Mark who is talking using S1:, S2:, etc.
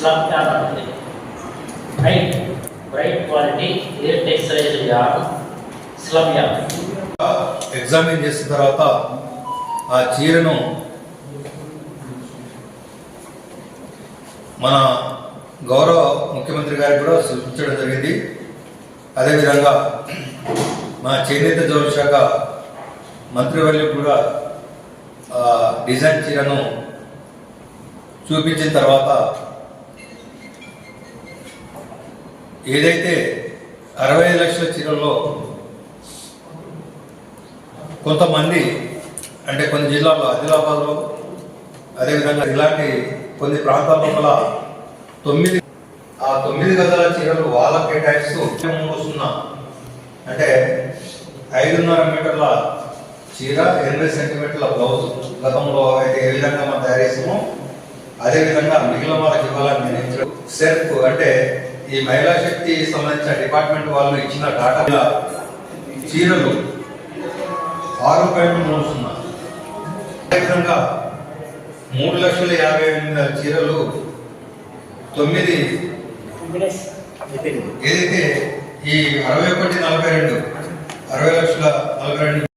S1: Slum yarn ఉంటుంది right bright quality air texturise yarn slub yarn
S2: examine చేసిన తర్వాత ఆ చీరను మన గౌరవ ముఖ్యమంత్రి గారికి కూడా సూచించడం జరిగింది. అదేవిధంగా మన చేనేత జౌళి శాఖ మంత్రివర్యులకు కూడా డిజైన్ చీరను చూపించిన తర్వాత ఏదైతే అరవై లక్షల చీరల్లో కొంతమంది అంటే కొన్ని జిల్లాల్లో ఆదిలాబాద్లో అదేవిధంగా ఇలాంటి కొన్ని ప్రాంతాల లోపల తొమ్మిది ఆ తొమ్మిది గదాల చీరలు వాళ్ళ కేటాయిస్తూ మూడు సున్నా అంటే ఐదున్నర మీటర్ల చీర ఎనభై సెంటీమీటర్ల బ్లౌజ్ గతంలో అయితే ఏ విధంగా మనం తయారు చేసామో అదేవిధంగా మిగిలిన వాళ్ళకి ఇవ్వాలని నిర్ణయించడం సెర్ఫ్ అంటే ఈ మహిళా శక్తి సంబంధించిన డిపార్ట్మెంట్ వాళ్ళు ఇచ్చిన డాటా చీరలు ఆరు పాయింట్ మూడు సున్నా అదేవిధంగా మూడు లక్షల యాభై ఎనిమిది చీరలు తొమ్మిది ఏదైతే ఈ అరవై ఒకటి నలభై రెండు అరవై లక్షల నలభై రెండు